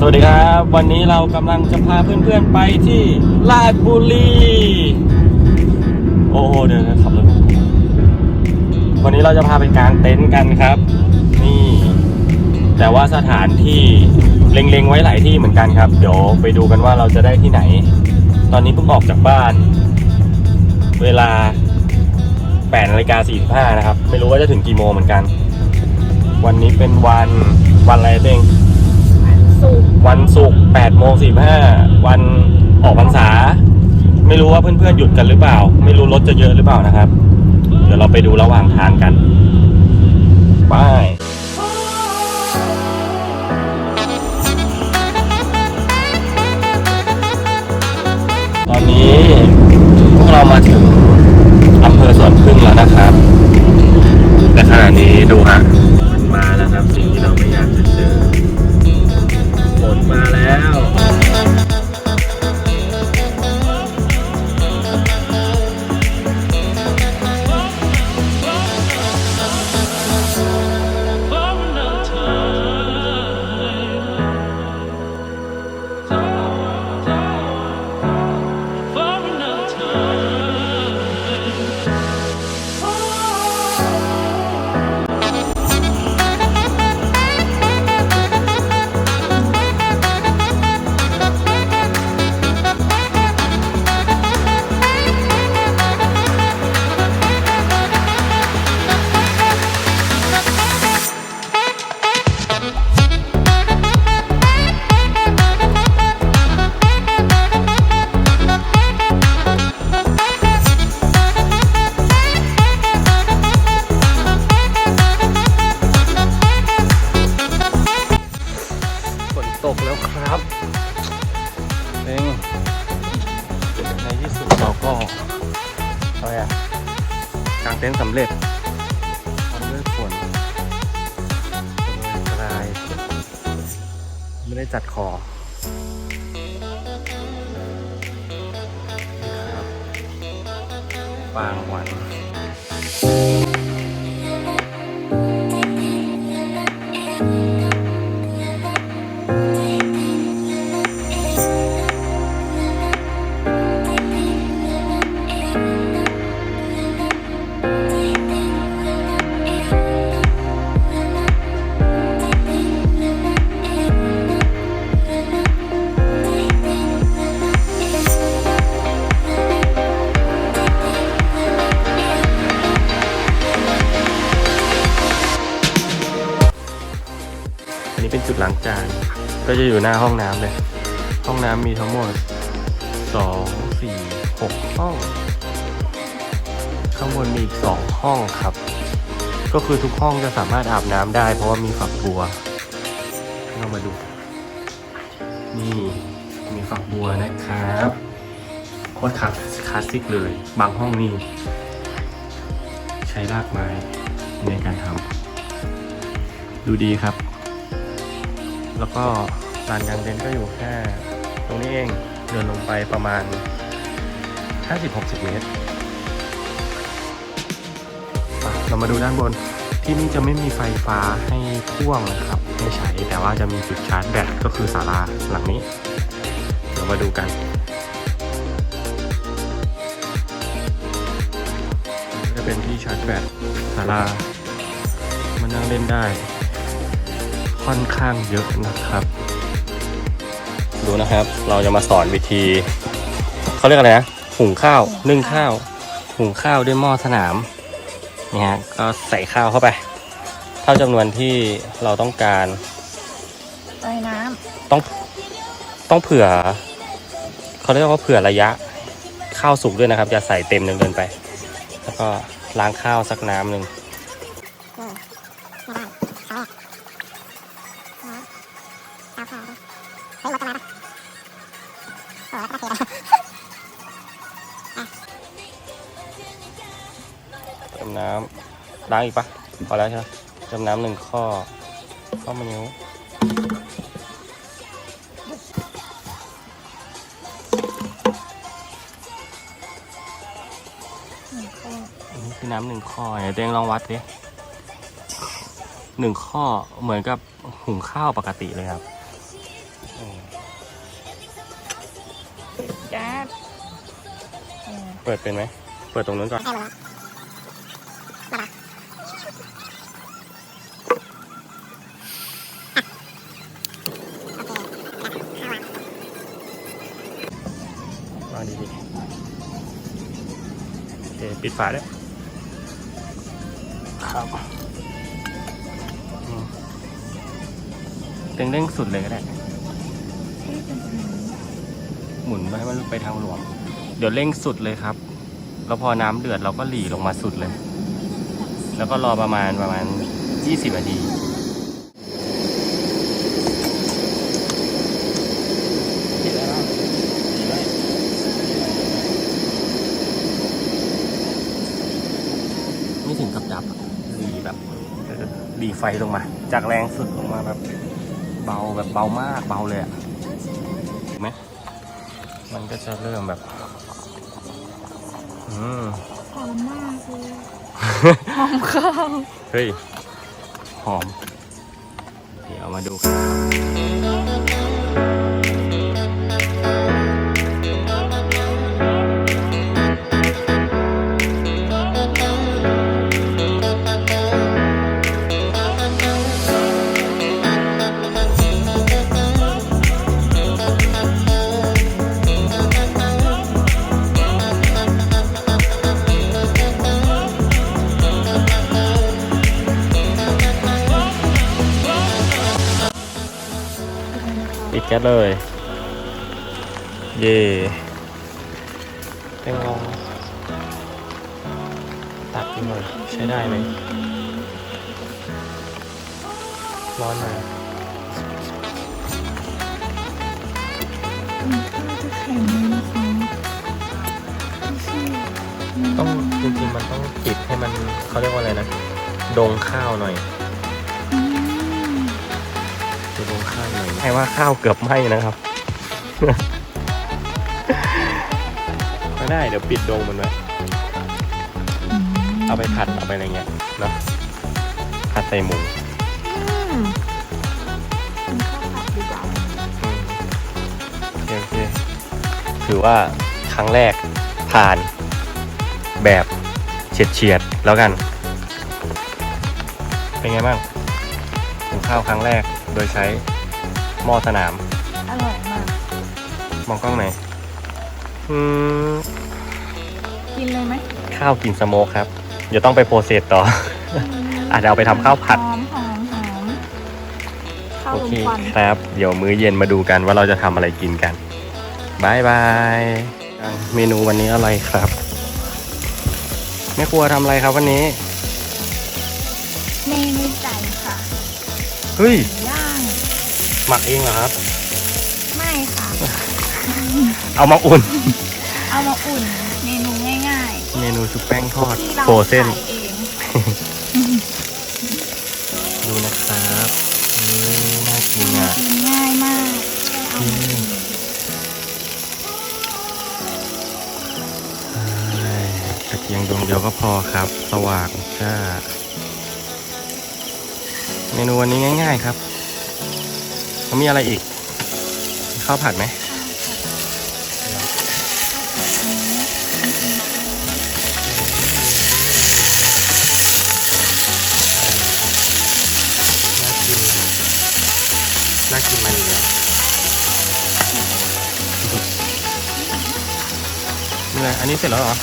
สวัสดีครับ วันนี้เรากำลังจะพาเพื่อนๆไปที่ลาดบุรีโอ้โหเดี๋ยวนะขับรถวันนี้เราจะพาไปกางเต็นท์กันครับ นี่ แต่ว่าสถานที่เล็งๆไว้หลายที่เหมือนกันครับ เดี๋ยวไปดูกันว่าเราจะได้ที่ไหน ตอนนี้เพิ่งออกจากบ้าน เวลา8นาฬิกา45นะครับ ไม่รู้ว่าจะถึงกี่โมงเหมือนกัน วันนี้เป็นวันวันอะไรเองสุก วันศุกร์8โมง45 วันออกพรรษา ไม่รู้ว่าเพื่อนๆหยุดกันหรือเปล่า ไม่รู้รถจะเยอะหรือเปล่านะครับ เดี๋ยวเราไปดูระหว่างทางกันไป กางเต็นท์สำเร็จทำด้วยฝนโดยกลายไม่ได้จัดคอบางวัน ล้างจาน ก็จะอยู่หน้าห้องน้ำเลย ห้องน้ำมีทั้งหมดสองสี่หกห้อง ข้างบนมีอีกสองห้องครับ ก็คือทุกห้องจะสามารถอาบน้ำได้ เพราะว่ามีฝักบัวเรามาดู นี่มีฝักบัวนะครับโคตรคลาสคลาสสิกเลย บางห้องนี่ใช้รากไม้ในการทำดูดีครับ แล้วก็ลานกลางเต็นท์ก็อยู่แค่ ตรงนี้เองเดินลงไปประมาณ 50-60 เมตรไปเรามาดูด้านบนที่นี่จะไม่มีไฟฟ้าให้พ่วงนะครับให้ใช้แต่ว่าจะมีจุดชาร์จแบตก็คือศาลาหลังนี้เดี๋ยวมาดูกันจะเป็นที่ชาร์จแบตศาลามานั่งเล่นได้ ค่อนข้างเยอะนะครับ ดูนะครับ เราจะมาสอนวิธีเขาเรียกอะไรนะหุงข้าวนึ่งข้าวหุงข้าวด้วยหม้อสนามนี่ฮะก็ใส่ข้าวเข้าไป เท่าจำนวนที่เราต้องการใต้น้ต้องต้องเผื่อเขาเรียกว่าเผื่อระยะข้าวสุกด้วยนะครับอย่าใส่เต็มจนเกินไป แล้วก็ล้างข้าวสักน้ำหนึ่ง มน้ำล้างอีกปะพอแล้วใช่ไหมเติมน้ำหนึ่งข้อ ข้อมะนิ้วอันนี้คือน้ำหนึ่งข้อเดี๋ยวตัวเองลองวัดดิหนึ่งข้อเหมือนกับหุงข้าวปกติเลยครับอืมแก๊สเออเปิดเป็นไหม เปิดตรงนู้นก่อน โอเคปิดฝาด้วยครับอืมเร่งเร่งสุดเลยก็ได้ หมุนไปให้มันไปทางหลวงเดี๋ยวเร่งสุดเลยครับ แล้วพอน้ำเดือดเราก็หลีลงมาสุดเลย แล้วก็รอประมาณประมาณ 20นาที ปิดแล้วนะดีไหมไม่ถึงกับดับอะดีแบบเออ ดีไฟลงมา จากแรงสุดลงมาแบบเบาแบบเบามากเบาเลยอะเห็นไหมมันก็จะเริ่มแบบ อืมหอมมากเลยหอมข้าวเฮ้ย หอม เดี๋ยวมาดูกัน ปิดแก๊สเลย เย่เป็นลองตัดดูหน่อยใช้ได้ไหมร้อนไหมจะแข็งเลยนะคะไม่ใช่ต้องจริงๆมันต้องปิดให้มันเขาเรียกว่าอะไรนะ ดงข้าวหน่อย ข้าวหน่อยให้ว่าข้าวเกือบไหม้นะครับ ไม่ได้เดี๋ยวปิดดงมันไว้เอาไปผัดเอาไปอะไรเงี้ยเนาะผัดใส่หมูอืมกินข้าวผัดดีกว่าอืมโอเคโอเคถือว่าครั้งแรกผ่านแบบเฉียดเฉียดๆแล้วกัน เป็นไงบ้างหุงข้าวครั้งแรกโดยใช้ห ม้อสนาม อร่อยมาก มองกล้องไหนอยอืมกินเลยไหมข้าวกินสโมกครับ เดี๋ยวต้องไปโปรเซสต่ออาจจะเอาไปทำข้าวผัด หอมหอมหอมข้าวโอลมเคควันครับ เดี๋ยวมื้อเย็นมาดูกันว่าเราจะทำอะไรกินกันบายบายเมนูวันนี้อะไรครับแม่ครัวทำอะไรครับวันนี้ เมนูไก่ค่ะเฮ้ย ย่าง หมักเองเหรอครับ ไม่ค่ะ เอามาอุ่น เอามาอุ่นเมนูง่ายเมนูชุบแป้งทอดๆ ที่เราโฟเส้น ขายเอง ดูนะครับนี่น่ากินอะ กินง่ายมากเอาอืมามกินใช่ตะเกียงดวงเดียวก็พอครับ สว่างจ้า เมนูวันนี้ง่าย ๆ ครับ แล้วมีอะไรอีกมีข้าวผัดไหมน่ากินน่ากินมาอีกแล้วนี่เลยอันนี้เสร็จแล้วเหรอ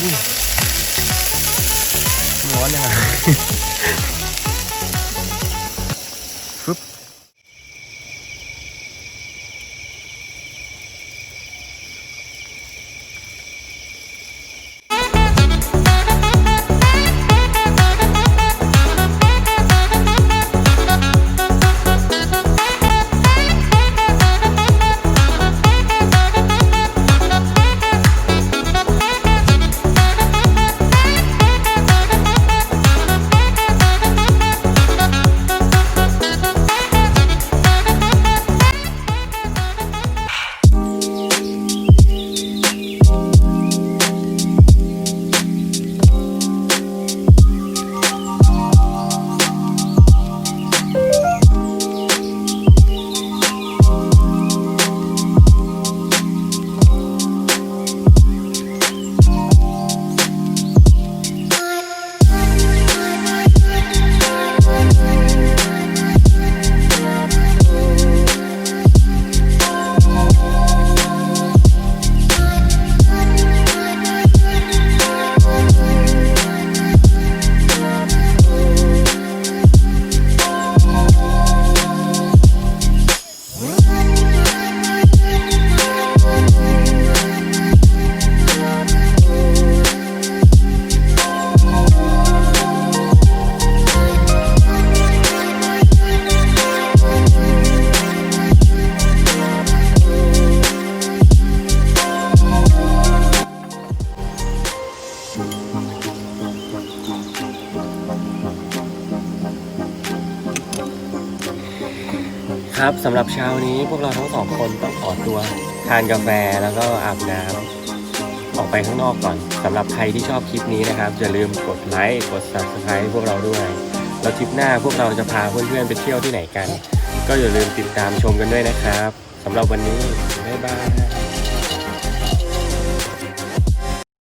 อุ้ยร้อนยังไง ครับสำหรับเช้านี้พวกเราทั้งสองคนต้องขอตัวทานกาแฟแล้วก็อาบน้ำออกไปข้างนอกก่อนสำหรับใครที่ชอบคลิปนี้นะครับอย่าลืมกดไลค์กด subscribe พวกเราด้วย แล้วทริปหน้าพวกเราจะพาเพื่อนๆไปเที่ยวที่ไหนกัน ก็อย่าลืมติดตามชมกันด้วยนะครับสำหรับวันนี้บ๊ายบาย